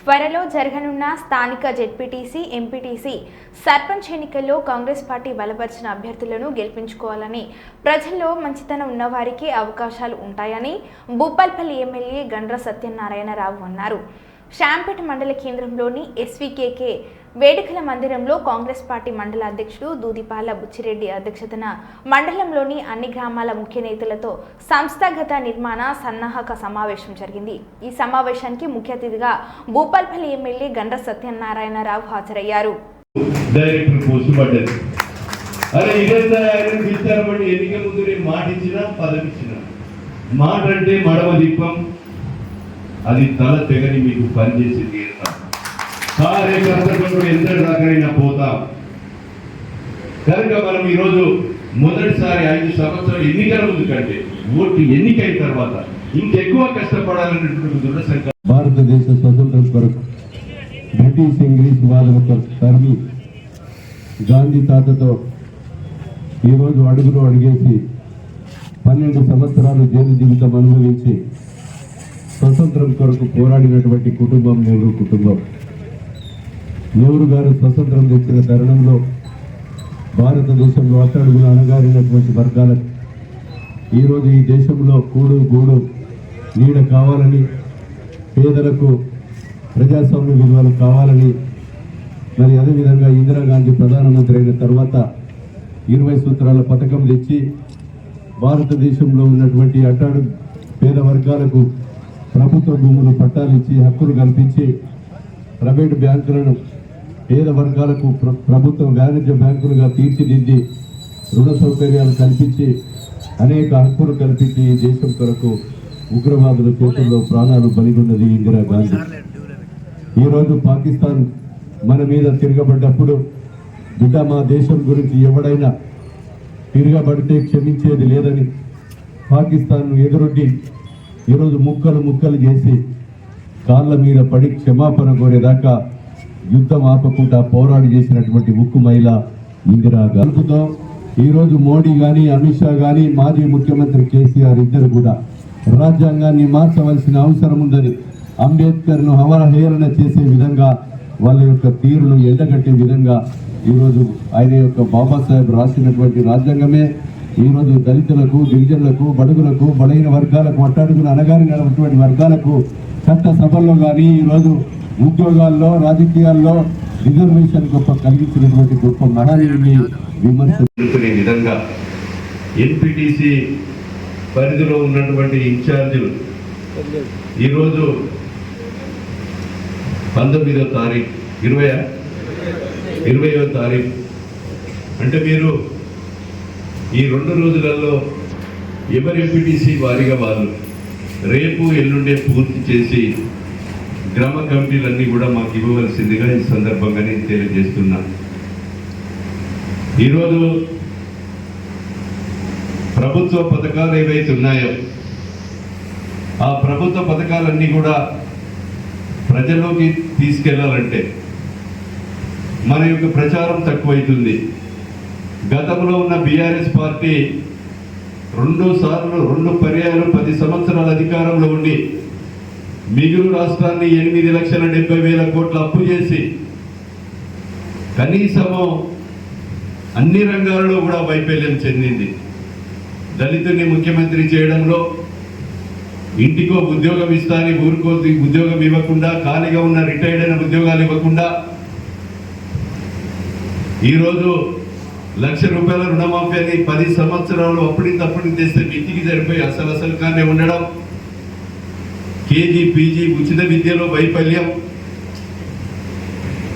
త్వరలో జరగనున్న స్థానిక జెడ్పీటీసీ ఎంపీటీసీ సర్పంచ్ ఎన్నికల్లో కాంగ్రెస్ పార్టీ బలపరిచిన అభ్యర్థులను గెలిపించుకోవాలని ప్రజల్లో మంచితనం ఉన్నవారికి అవకాశాలు ఉంటాయని భూపాల్పల్లి ఎమ్మెల్యే గండ్ర సత్యనారాయణరావు అన్నారు. శాంపేట మండల కేంద్రంలోని ఎస్వీకేకే వేడుకల మందిరంలో కాంగ్రెస్ పార్టీ మండల అధ్యక్షుడు దూదిపాల బుచ్చిరెడ్డి అధ్యక్షతన మండలంలోని అన్ని గ్రామాల ముఖ్య నేతలతో సంస్థాగత నిర్మాణ సన్నాహక సమావేశం జరిగింది. ఈ సమావేశానికి ముఖ్య అతిథిగా భూపాల్పల్లి ఎమ్మెల్యే గండ్ర సత్యనారాయణరావు హాజరయ్యారు. మాట మాట అంటే మడమ దీపం అది తల తెగని మీకు పనిచేసి తీరుతాం. కార్యకర్తలు ఎంత దాకైనా పోతాం. కనుక మనం ఈరోజు మొదటిసారి ఐదు సంవత్సరాలు ఎన్నికల ముందు కంటే ఓటు ఎన్నికైన తర్వాత ఇంకెక్కువ కష్టపడాలనేటువంటి దృఢ సంకల్పం. భారతదేశ స్వతంత్రం కొరకు బ్రిటిష్ ఇంగ్లీష్ వాళ్ళ కొరకు తరిమి గాంధీ తాతతో ఈరోజు అడుగులో అడిగేసి పన్నెండు సంవత్సరాలు జైలు జీవితం అనుభవించి స్వతంత్రం కొరకు పోరాడినటువంటి కుటుంబం నెహ్రూ కుటుంబం. నెహ్రూ గారు స్వతంత్రం తెచ్చిన తరుణంలో భారతదేశంలో అట్టడుగులు అణగారినటువంటి వర్గాలకు ఈరోజు ఈ దేశంలో కూడు గూడు నీడ కావాలని పేదలకు ప్రజాస్వామ్య విలువలు కావాలని మరి అదేవిధంగా ఇందిరాగాంధీ ప్రధానమంత్రి అయిన తర్వాత ఇరవై సూత్రాల పథకం తెచ్చి భారతదేశంలో ఉన్నటువంటి అట్టాడు పేద వర్గాలకు ప్రభుత్వ భూములు పట్టాలు ఇచ్చి హక్కులు కల్పించి ప్రైవేటు బ్యాంకులను పేద వర్గాలకు ప్రభుత్వ వాణిజ్య బ్యాంకులుగా తీర్చిదిద్ది రుణ సౌకర్యాలు కల్పించి అనేక హక్కులు కల్పించి ఈ దేశం కొరకు ఉగ్రవాదుల చేతుల్లో ప్రాణాలు బలిగొన్నది ఇందిరాగాంధీ ఈరోజు పాకిస్తాన్ మన మీద తిరగబడ్డప్పుడు బిడ్డ మా దేశం గురించి ఎవడైనా తిరగబడితే క్షమించేది లేదని పాకిస్తాన్ను ఎదురొడ్డి ఈరోజు ముక్కలు ముక్కలు చేసి కాళ్ళ మీద పడి క్షమాపణ కోరేదాకా యుద్ధం ఆపకుండా పోరాడి చేసినటువంటి ఉక్కు మహిళ ఇందిరా గల్పుతో ఈరోజు మోడీ కానీ అమిత్ షా కానీ మాజీ ముఖ్యమంత్రి కేసీఆర్ ఇద్దరు కూడా రాజ్యాంగాన్ని మార్చవలసిన అవసరం ఉందని అంబేద్కర్ను అవహేళన చేసే విధంగా వాళ్ళ యొక్క తీరును ఎండగట్టే విధంగా ఈరోజు ఆయన యొక్క బాబాసాహెబ్ రాసినటువంటి రాజ్యాంగమే ఈరోజు దళితులకు గిరిజనులకు బడుగులకు బలైన వర్గాలకు అట్టాడుగున అనగారినటువంటి వర్గాలకు చట్ట సభల్లో కానీ ఈరోజు ఉద్యోగాల్లో రాజకీయాల్లో రిజర్వేషన్ గొప్ప కలిగించినటువంటి గొప్ప మహానీయుని విమర్శించుకునే విధంగా ఎన్పిటిసి పరిధిలో ఉన్నటువంటి ఇన్ఛార్జీలు ఈరోజు పంతొమ్మిదో తారీఖు ఇరవై ఇరవయో తారీఖు. అంటే మీరు ఈ రెండు రోజులలో ఎవరి ఎంపీటీసీ వారిగా వాళ్ళు రేపు ఎల్లుండే పూర్తి చేసి గ్రామ కమిటీలన్నీ కూడా మాకు ఇవ్వవలసిందిగా ఈ సందర్భంగా నేను తెలియజేస్తున్నాను ఈరోజు ప్రభుత్వ పథకాలు ఏవైతే ఉన్నాయో ఆ ప్రభుత్వ పథకాలన్నీ కూడా ప్రజల్లోకి తీసుకెళ్ళాలంటే మన యొక్క ప్రచారం తక్కువైతుంది. గతంలో ఉన్న బీఆర్ఎస్ పార్టీ రెండు సార్లు రెండు పర్యాలు పది సంవత్సరాల అధికారంలో ఉండి మిగులు రాష్ట్రాన్ని ఎనిమిది లక్షల డెబ్బై వేల కోట్ల అప్పు చేసి కనీసము అన్ని రంగాలలో కూడా వైఫల్యం చెందింది. దళితుని ముఖ్యమంత్రి చేయడంలో ఇంటికో ఉద్యోగం ఇస్తాని ఊరికో ఉద్యోగం ఇవ్వకుండా ఖాళీగా ఉన్న రిటైర్డ్ అయిన ఉద్యోగాలు ఇవ్వకుండా ఈరోజు లక్ష రూపాయల రుణమాఫీ అని పది సంవత్సరాలు అప్పటి తప్పుడు తెస్తే ఇంటికి సరిపోయి అసలు అసలు కానీ ఉండడం. కేజీ పీజీ ఉచిత విద్యలో వైఫల్యం.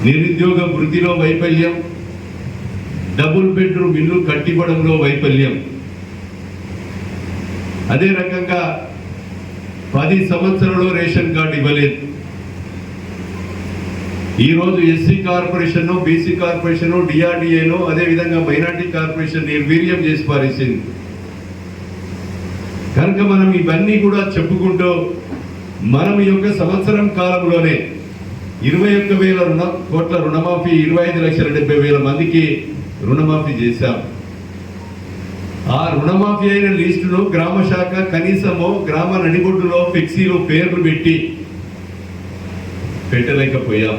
నిరుద్యోగ వృత్తిలో వైఫల్యం. డబుల్ బెడ్రూమ్ ఇల్లు కట్టివ్వడంలో వైఫల్యం. అదే రకంగా పది సంవత్సరాలు రేషన్ కార్డు ఇవ్వలేదు. ఈరోజు ఎస్సీ కార్పొరేషన్ బీసీ కార్పొరేషన్ డిఆర్డిఏను అదేవిధంగా మైనార్టీ కార్పొరేషన్ నిర్వీర్యం చేసి పారేసింది. కనుక మనం ఇవన్నీ కూడా చెప్పుకుంటూ మనం ఈ యొక్క సంవత్సరం కాలంలోనే ఇరవై ఒక్క వేల రుణ కోట్ల రుణమాఫీ ఇరవై ఐదు లక్షల డెబ్బై వేల మందికి రుణమాఫీ చేశాం. ఆ రుణమాఫీ అయిన లిస్టును గ్రామ శాఖ కనీసము గ్రామ నడిబొడ్డులో ఫ్లెక్సీలో పేర్లు పెట్టి పెట్టలేకపోయాం.